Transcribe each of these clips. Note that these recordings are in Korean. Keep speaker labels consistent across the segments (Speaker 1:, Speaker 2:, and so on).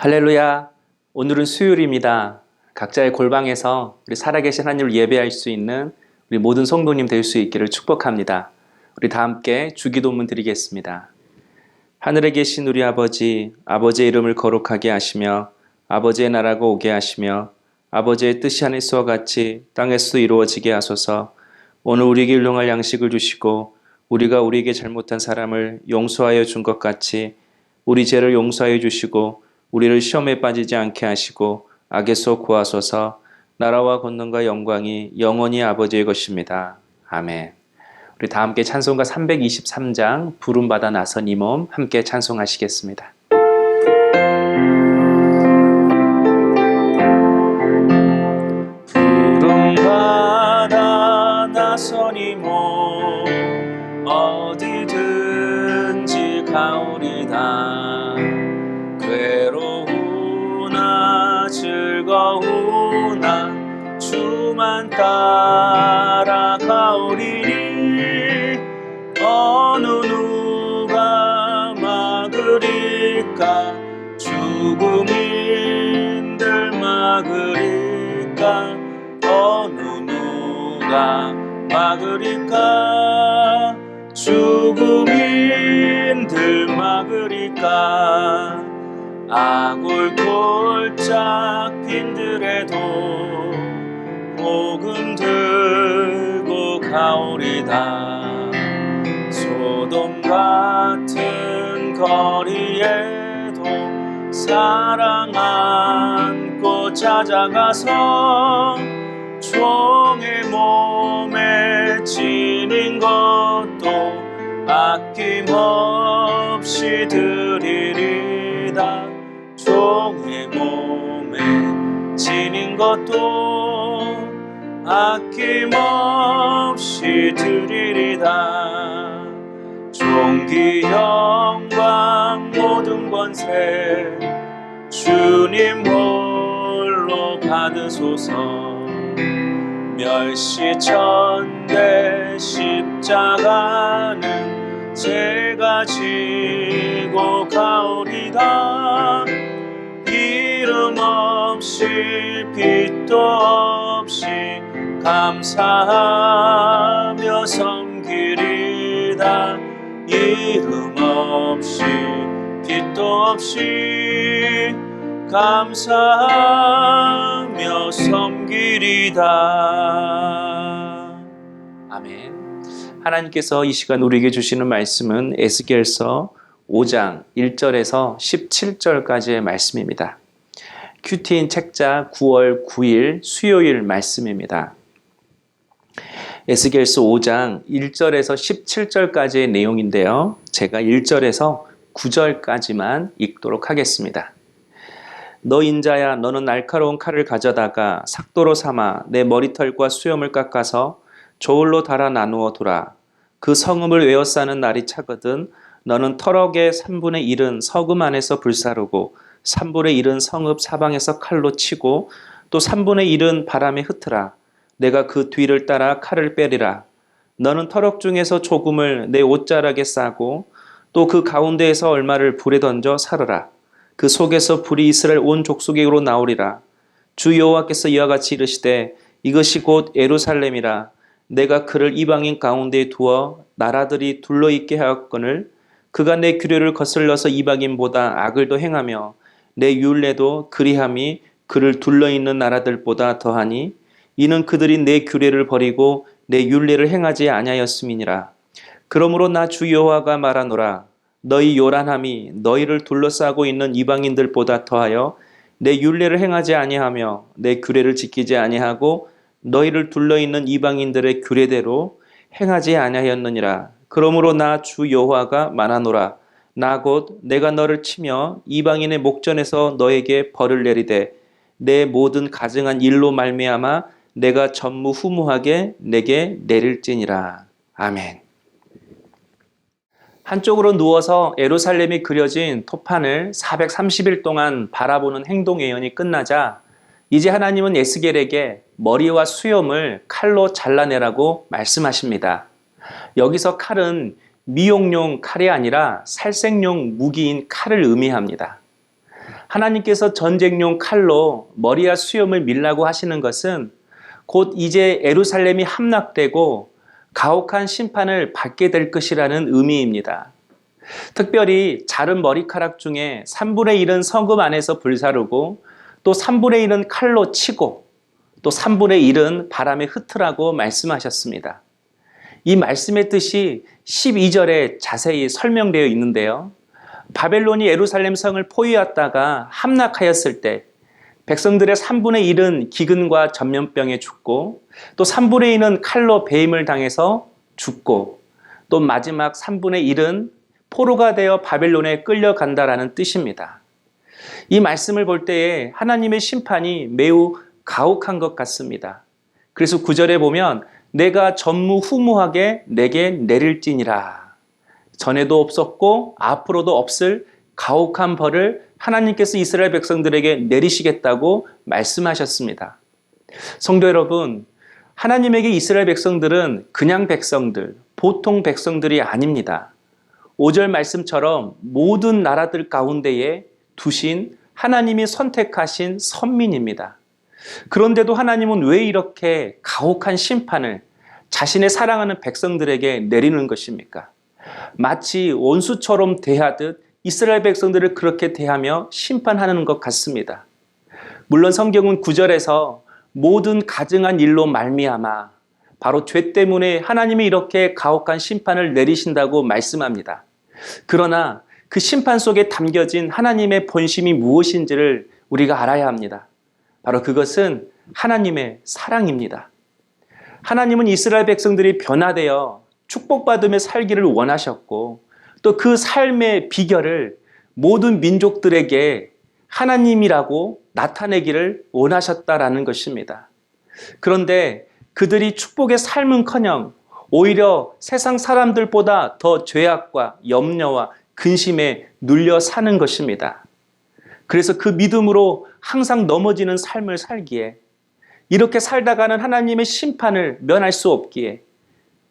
Speaker 1: 할렐루야. 오늘은 수요일입니다. 각자의 골방에서 우리 살아계신 하나님을 예배할 수 있는 우리 모든 성도님 될 수 있기를 축복합니다. 우리 다 함께 주기도문 드리겠습니다. 하늘에 계신 우리 아버지, 아버지의 이름을 거룩하게 하시며 아버지의 나라가 오게 하시며 아버지의 뜻이 하늘에서와 같이 땅에서도 이루어지게 하소서. 오늘 우리에게 일용할 양식을 주시고 우리가 우리에게 잘못한 사람을 용서하여 준 것 같이 우리 죄를 용서하여 주시고 우리를 시험에 빠지지 않게 하시고 악에서 구하소서 나라와 권능과 영광이 영원히 아버지의 것입니다. 아멘. 우리 다 함께 찬송가 323장 부름받아 나선 이 몸 함께 찬송하시겠습니다. 부름받아 나선 이몸 어디든지 가오 따라가오리니 어느 누가 막으리까? 죽음인들 막으리까? 어느 누가 막으리까? 죽음인들 막으리까? 아굴 골짝 빈 가오리다. 소돔 같은 거리에도 사랑 안고 찾아가서 종의 몸에 지닌 것도 아낌없이 드리리다. 종의 몸에 지닌 것도 아낌없이 드리리다. 종기 영광 모든 권세 주님 홀로 받으소서. 멸시 천대 십자가는 제가 지고 가오리다. 이름 없이 빛도 없이 감사하며 섬기리다 이름 없이 빛도 없이 감사하며 섬기리다. 아멘. 하나님께서 이 시간 우리에게 주시는 말씀은 에스겔서 5장 1절에서 17절까지의 말씀입니다. 큐티인 책자 9월 9일 수요일 말씀입니다. 에스겔서 5장 1절에서 17절까지의 내용인데요. 제가 1절에서 9절까지만 읽도록 하겠습니다. 너 인자야 너는 날카로운 칼을 가져다가 삭도로 삼아 내 머리털과 수염을 깎아서 저울로 달아 나누어 두라. 그 성음을 외워 싸는 날이 차거든 너는 터럭의 3분의 1은 서금 안에서 불사르고 3분의 1은 성읍 사방에서 칼로 치고 또 3분의 1은 바람에 흩으라. 내가 그 뒤를 따라 칼을 빼리라. 너는 터럭 중에서 조금을 내 옷자락에 싸고 또 그 가운데에서 얼마를 불에 던져 사르라. 그 속에서 불이 이스라엘 온 족속에게로 나오리라. 주 여호와께서 이와 같이 이르시되 이것이 곧 예루살렘이라. 내가 그를 이방인 가운데에 두어 나라들이 둘러 있게 하였거늘 그가 내 규례를 거슬러서 이방인보다 악을 더 행하며 내 율례도 그리함이 그를 둘러 있는 나라들보다 더하니 이는 그들이 내 규례를 버리고 내 율례를 행하지 아니하였음이니라. 그러므로 나 주 여호와가 말하노라. 너희 요란함이 너희를 둘러싸고 있는 이방인들보다 더하여 내 율례를 행하지 아니하며 내 규례를 지키지 아니하고 너희를 둘러 있는 이방인들의 규례대로 행하지 아니하였느니라. 그러므로 나 주 여호와가 말하노라. 나 곧 내가 너를 치며 이방인의 목전에서 너에게 벌을 내리되 내 모든 가증한 일로 말미암아 내가 전무후무하게 내게 내릴지니라. 아멘. 한쪽으로 누워서 에루살렘이 그려진 토판을 430일 동안 바라보는 행동 예언이 끝나자 이제 하나님은 에스겔에게 머리와 수염을 칼로 잘라내라고 말씀하십니다. 여기서 칼은 미용용 칼이 아니라 살생용 무기인 칼을 의미합니다. 하나님께서 전쟁용 칼로 머리와 수염을 밀라고 하시는 것은 곧 이제 에루살렘이 함락되고 가혹한 심판을 받게 될 것이라는 의미입니다. 특별히 자른 머리카락 중에 3분의 1은 성금 안에서 불사르고 또 3분의 1은 칼로 치고 또 3분의 1은 바람에 흩으라고 말씀하셨습니다. 이 말씀의 뜻이 12절에 자세히 설명되어 있는데요. 바벨론이 예루살렘 성을 포위했다가 함락하였을 때 백성들의 3분의 1은 기근과 전염병에 죽고 또 3분의 1은 칼로 배임을 당해서 죽고 또 마지막 3분의 1은 포로가 되어 바벨론에 끌려간다라는 뜻입니다. 이 말씀을 볼 때에 하나님의 심판이 매우 가혹한 것 같습니다. 그래서 구절에 보면 내가 전무후무하게 내게 내릴지니라. 전에도 없었고 앞으로도 없을 가혹한 벌을 하나님께서 이스라엘 백성들에게 내리시겠다고 말씀하셨습니다. 성도 여러분, 하나님에게 이스라엘 백성들은 그냥 백성들, 보통 백성들이 아닙니다. 5절 말씀처럼 모든 나라들 가운데에 두신 하나님이 선택하신 선민입니다. 그런데도 하나님은 왜 이렇게 가혹한 심판을 자신의 사랑하는 백성들에게 내리는 것입니까? 마치 원수처럼 대하듯 이스라엘 백성들을 그렇게 대하며 심판하는 것 같습니다. 물론 성경은 구절에서 모든 가증한 일로 말미암아 바로 죄 때문에 하나님이 이렇게 가혹한 심판을 내리신다고 말씀합니다. 그러나 그 심판 속에 담겨진 하나님의 본심이 무엇인지를 우리가 알아야 합니다. 바로 그것은 하나님의 사랑입니다. 하나님은 이스라엘 백성들이 변화되어 축복받으며 살기를 원하셨고 또 그 삶의 비결을 모든 민족들에게 하나님이라고 나타내기를 원하셨다라는 것입니다. 그런데 그들이 축복의 삶은커녕 오히려 세상 사람들보다 더 죄악과 염려와 근심에 눌려 사는 것입니다. 그래서 그 믿음으로 항상 넘어지는 삶을 살기에 이렇게 살다가는 하나님의 심판을 면할 수 없기에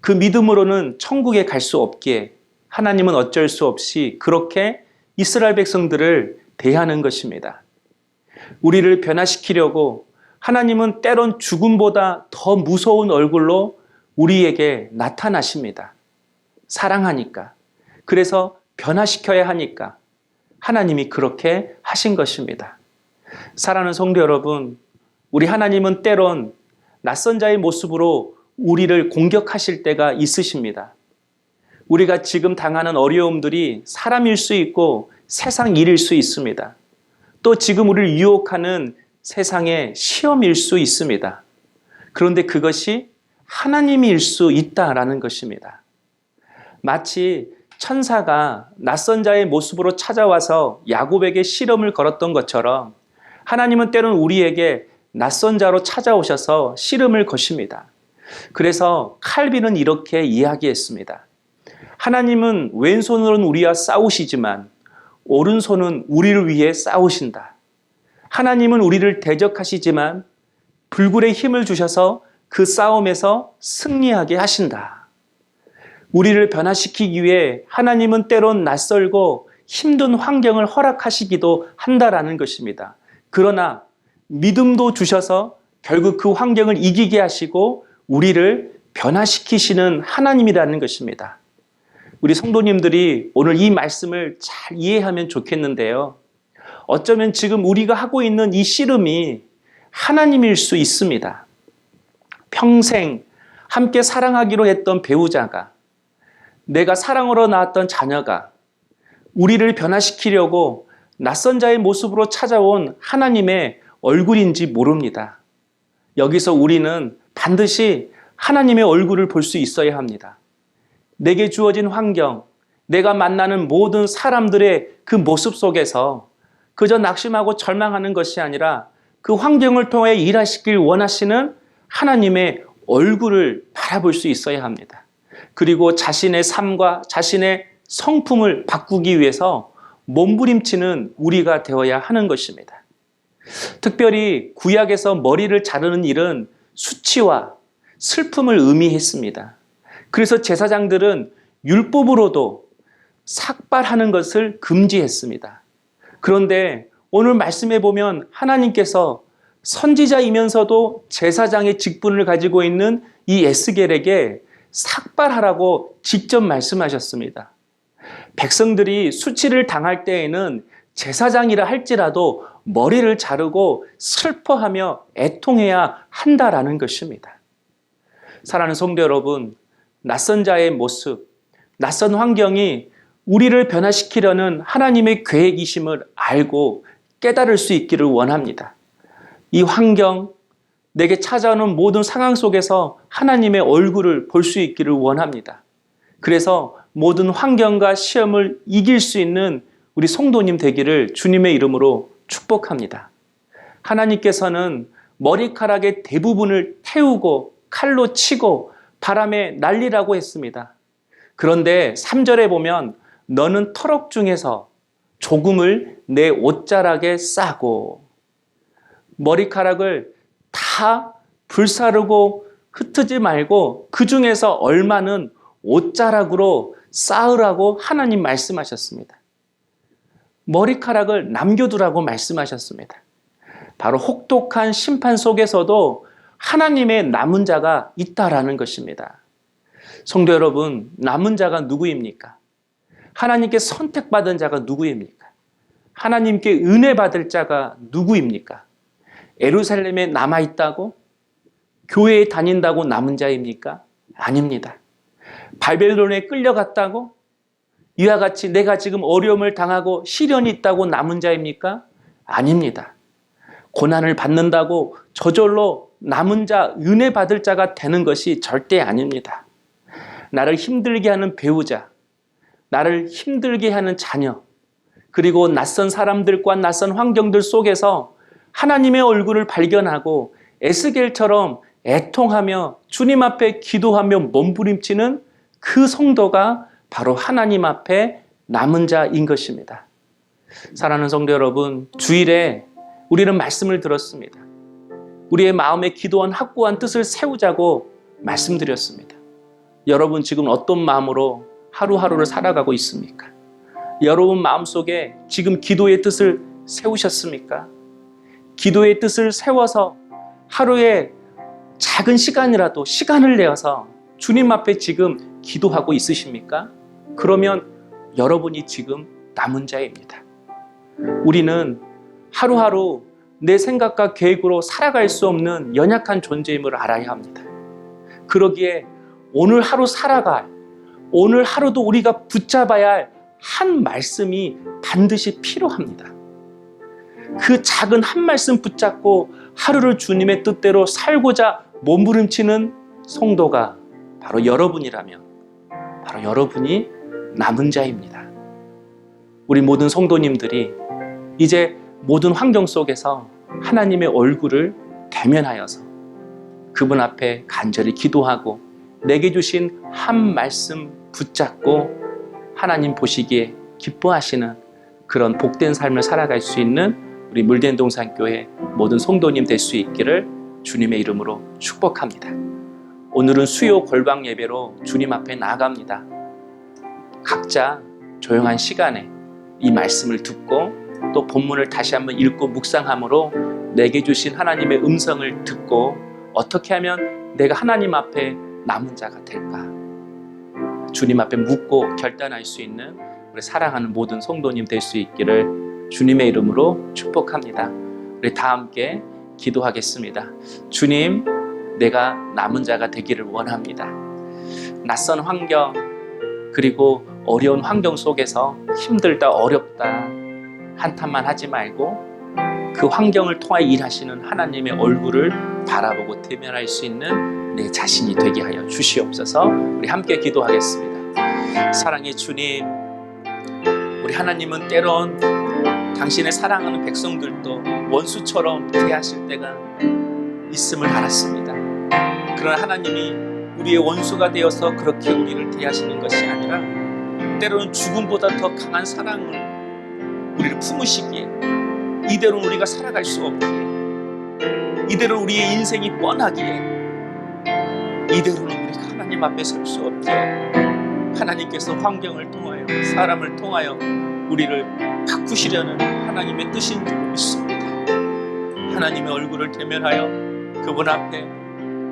Speaker 1: 그 믿음으로는 천국에 갈 수 없기에 하나님은 어쩔 수 없이 그렇게 이스라엘 백성들을 대하는 것입니다. 우리를 변화시키려고 하나님은 때론 죽음보다 더 무서운 얼굴로 우리에게 나타나십니다. 사랑하니까. 그래서 변화시켜야 하니까 하나님이 그렇게 하신 것입니다. 사랑하는 성도 여러분, 우리 하나님은 때론 낯선 자의 모습으로 우리를 공격하실 때가 있으십니다. 우리가 지금 당하는 어려움들이 사람일 수 있고 세상 일일 수 있습니다. 또 지금 우리를 유혹하는 세상의 시험일 수 있습니다. 그런데 그것이 하나님일 수 있다라는 것입니다. 마치 천사가 낯선 자의 모습으로 찾아와서 야곱에게 실험을 걸었던 것처럼 하나님은 때론 우리에게 낯선 자로 찾아오셔서 씨름을 거십니다. 그래서 칼빈은 이렇게 이야기했습니다. 하나님은 왼손으로는 우리와 싸우시지만 오른손은 우리를 위해 싸우신다. 하나님은 우리를 대적하시지만 불굴의 힘을 주셔서 그 싸움에서 승리하게 하신다. 우리를 변화시키기 위해 하나님은 때론 낯설고 힘든 환경을 허락하시기도 한다라는 것입니다. 그러나 믿음도 주셔서 결국 그 환경을 이기게 하시고 우리를 변화시키시는 하나님이라는 것입니다. 우리 성도님들이 오늘 이 말씀을 잘 이해하면 좋겠는데요. 어쩌면 지금 우리가 하고 있는 이 씨름이 하나님일 수 있습니다. 평생 함께 사랑하기로 했던 배우자가 내가 사랑으로 낳았던 자녀가 우리를 변화시키려고 낯선 자의 모습으로 찾아온 하나님의 얼굴인지 모릅니다. 여기서 우리는 반드시 하나님의 얼굴을 볼 수 있어야 합니다. 내게 주어진 환경, 내가 만나는 모든 사람들의 그 모습 속에서 그저 낙심하고 절망하는 것이 아니라 그 환경을 통해 일하시길 원하시는 하나님의 얼굴을 바라볼 수 있어야 합니다. 그리고 자신의 삶과 자신의 성품을 바꾸기 위해서 몸부림치는 우리가 되어야 하는 것입니다. 특별히 구약에서 머리를 자르는 일은 수치와 슬픔을 의미했습니다. 그래서 제사장들은 율법으로도 삭발하는 것을 금지했습니다. 그런데 오늘 말씀해 보면 하나님께서 선지자이면서도 제사장의 직분을 가지고 있는 이 에스겔에게 삭발하라고 직접 말씀하셨습니다. 백성들이 수치를 당할 때에는 제사장이라 할지라도 머리를 자르고 슬퍼하며 애통해야 한다라는 것입니다. 사랑하는 성도 여러분, 낯선 자의 모습, 낯선 환경이 우리를 변화시키려는 하나님의 계획이심을 알고 깨달을 수 있기를 원합니다. 이 환경, 내게 찾아오는 모든 상황 속에서 하나님의 얼굴을 볼 수 있기를 원합니다. 그래서 모든 환경과 시험을 이길 수 있는 우리 성도님 되기를 주님의 이름으로 축복합니다. 하나님께서는 머리카락의 대부분을 태우고 칼로 치고 바람에 날리라고 했습니다. 그런데 3절에 보면 너는 터럭 중에서 조금을 내 옷자락에 싸고 머리카락을 다 불사르고 흩지 말고 그 중에서 얼마는 옷자락으로 쌓으라고 하나님 말씀하셨습니다. 머리카락을 남겨두라고 말씀하셨습니다. 바로 혹독한 심판 속에서도 하나님의 남은 자가 있다라는 것입니다. 성도 여러분, 남은 자가 누구입니까? 하나님께 선택받은 자가 누구입니까? 하나님께 은혜 받을 자가 누구입니까? 에루살렘에 남아 있다고? 교회에 다닌다고 남은 자입니까? 아닙니다. 바벨론에 끌려갔다고? 이와 같이 내가 지금 어려움을 당하고 시련이 있다고 남은 자입니까? 아닙니다. 고난을 받는다고 저절로 남은 자, 은혜 받을 자가 되는 것이 절대 아닙니다. 나를 힘들게 하는 배우자, 나를 힘들게 하는 자녀, 그리고 낯선 사람들과 낯선 환경들 속에서 하나님의 얼굴을 발견하고 에스겔처럼 애통하며 주님 앞에 기도하며 몸부림치는 그 성도가 바로 하나님 앞에 남은 자인 것입니다. 사랑하는 성도 여러분, 주일에 우리는 말씀을 들었습니다. 우리의 마음에 기도한 확고한 뜻을 세우자고 말씀드렸습니다. 여러분 지금 어떤 마음으로 하루하루를 살아가고 있습니까? 여러분 마음속에 지금 기도의 뜻을 세우셨습니까? 기도의 뜻을 세워서 하루에 작은 시간이라도 시간을 내어서 주님 앞에 지금 기도하고 있으십니까? 그러면 여러분이 지금 남은 자입니다. 우리는 하루하루 내 생각과 계획으로 살아갈 수 없는 연약한 존재임을 알아야 합니다. 그러기에 오늘 하루 살아갈, 오늘 하루도 우리가 붙잡아야 할 한 말씀이 반드시 필요합니다. 그 작은 한 말씀 붙잡고 하루를 주님의 뜻대로 살고자 몸부림치는 성도가 바로 여러분이라면 바로 여러분이 남은 자입니다. 우리 모든 성도님들이 이제 모든 환경 속에서 하나님의 얼굴을 대면하여서 그분 앞에 간절히 기도하고 내게 주신 한 말씀 붙잡고 하나님 보시기에 기뻐하시는 그런 복된 삶을 살아갈 수 있는 우리 물된 동산교회 모든 성도님 될 수 있기를 주님의 이름으로 축복합니다. 오늘은 수요 골방 예배로 주님 앞에 나아갑니다. 각자 조용한 시간에 이 말씀을 듣고 또 본문을 다시 한번 읽고 묵상함으로 내게 주신 하나님의 음성을 듣고 어떻게 하면 내가 하나님 앞에 남은 자가 될까? 주님 앞에 묻고 결단할 수 있는 우리 사랑하는 모든 성도님 될 수 있기를 주님의 이름으로 축복합니다. 우리 다 함께 기도하겠습니다. 주님, 내가 남은 자가 되기를 원합니다. 낯선 환경, 그리고 어려운 환경 속에서 힘들다, 어렵다, 한탄만 하지 말고 그 환경을 통해 일하시는 하나님의 얼굴을 바라보고 대면할 수 있는 내 자신이 되게 하여 주시옵소서 우리 함께 기도하겠습니다. 사랑의 주님, 우리 하나님은 때론 당신의 사랑하는 백성들도 원수처럼 대하실 때가 있음을 알았습니다. 그러나 하나님이 우리의 원수가 되어서 그렇게 우리를 대하시는 것이 아니라 때로는 죽음보다 더 강한 사랑을 우리를 품으시기에 이대로 우리가 살아갈 수 없기에 이대로 우리의 인생이 뻔하기에 이대로는 우리가 하나님 앞에 설 수 없기에 하나님께서 환경을 통하여 사람을 통하여 우리를 바꾸시려는 하나님의 뜻인 줄 믿습니다. 하나님의 얼굴을 대면하여 그분 앞에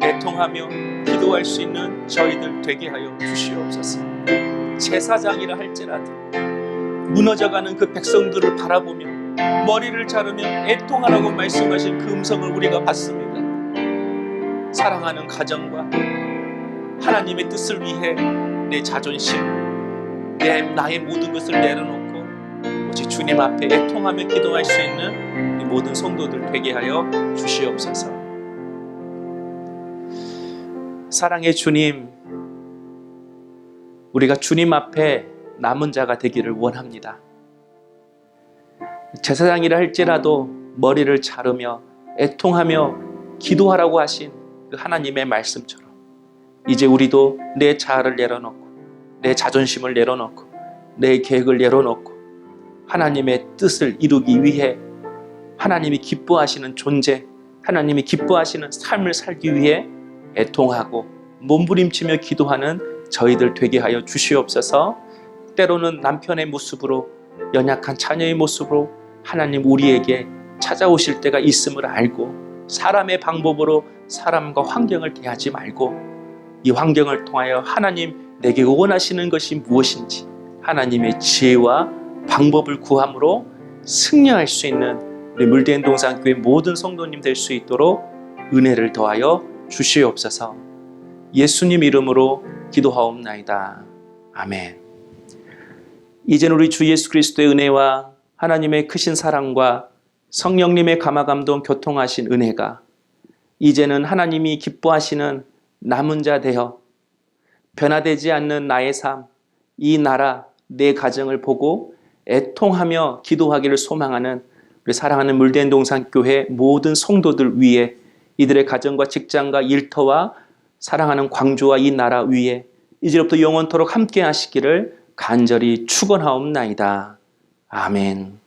Speaker 1: 애통하며 기도할 수 있는 저희들 되게 하여 주시옵소서. 제사장이라 할지라도 무너져가는 그 백성들을 바라보며 머리를 자르며 애통하라고 말씀하신 그 음성을 우리가 받습니다. 사랑하는 가정과 하나님의 뜻을 위해 내 자존심, 내 나의 모든 것을 내려놓고 오직 주님 앞에 애통하며 기도할 수 있는 이 모든 성도들 되게 하여 주시옵소서. 사랑의 주님, 우리가 주님 앞에 남은 자가 되기를 원합니다. 제사장이라 할지라도 머리를 자르며 애통하며 기도하라고 하신 그 하나님의 말씀처럼 이제 우리도 내 자아를 내려놓고 내 자존심을 내려놓고 내 계획을 내려놓고 하나님의 뜻을 이루기 위해 하나님이 기뻐하시는 존재, 하나님이 기뻐하시는 삶을 살기 위해 애통하고 몸부림치며 기도하는 저희들 되게 하여 주시옵소서. 때로는 남편의 모습으로 연약한 자녀의 모습으로 하나님 우리에게 찾아오실 때가 있음을 알고 사람의 방법으로 사람과 환경을 대하지 말고 이 환경을 통하여 하나님 내게 원하시는 것이 무엇인지 하나님의 지혜와 방법을 구함으로 승리할 수 있는 우리 물대인 동산교회 모든 성도님 될 수 있도록 은혜를 더하여 주시옵소서. 예수님 이름으로 기도하옵나이다. 아멘. 이제는 우리 주 예수 그리스도의 은혜와 하나님의 크신 사랑과 성령님의 감화감동 교통하신 은혜가 이제는 하나님이 기뻐하시는 남은 자 되어 변화되지 않는 나의 삶, 이 나라, 내 가정을 보고 애통하며 기도하기를 소망하는 우리 사랑하는 물된 동산교회 모든 성도들 위에 이들의 가정과 직장과 일터와 사랑하는 광주와 이 나라 위에 이제부터 영원토록 함께 하시기를 간절히 축원하옵나이다. 아멘.